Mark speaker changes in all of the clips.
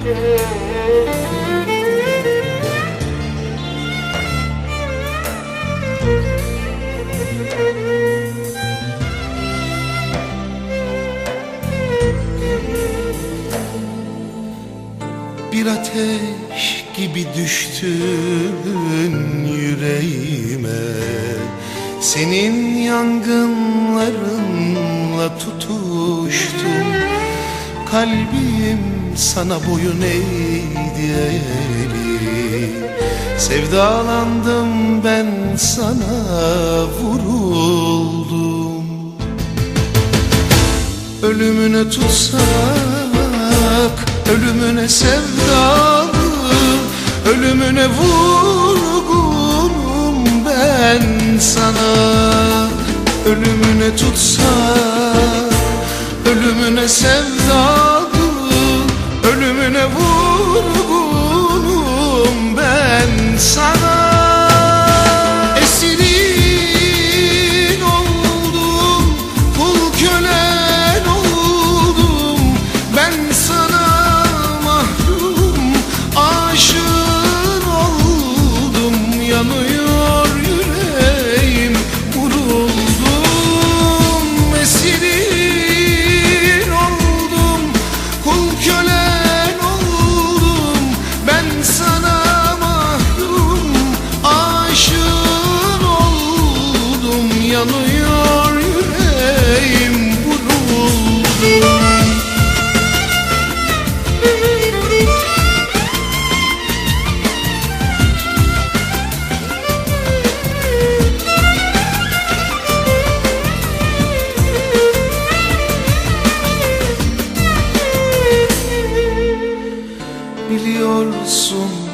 Speaker 1: Bir ateş gibi düştün yüreğime. Senin yangınlarınla tutuştum. Kalbim sana boyun eğdi eli. Sevdalandım ben sana vuruldum. Ölümüne tutsak, ölümüne sevdalı Ölümüne vurgunum ben sana. Ölümüne tutsak, ölümüne sevdalı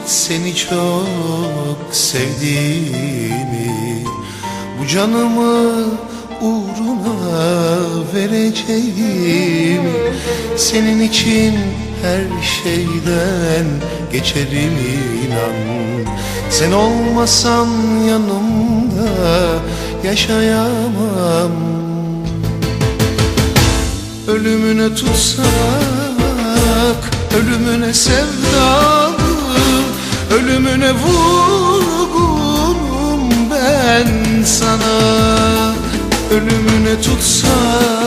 Speaker 1: seni çok sevdiğimi Bu canımı uğruna vereceğimi Senin için her şeyden geçerim inan. Sen olmasan yanımda yaşayamam. Ölümüne tutsak, ölümüne sevdalı Ölümüne vurgunum ben sana. Ölümüne tutsak,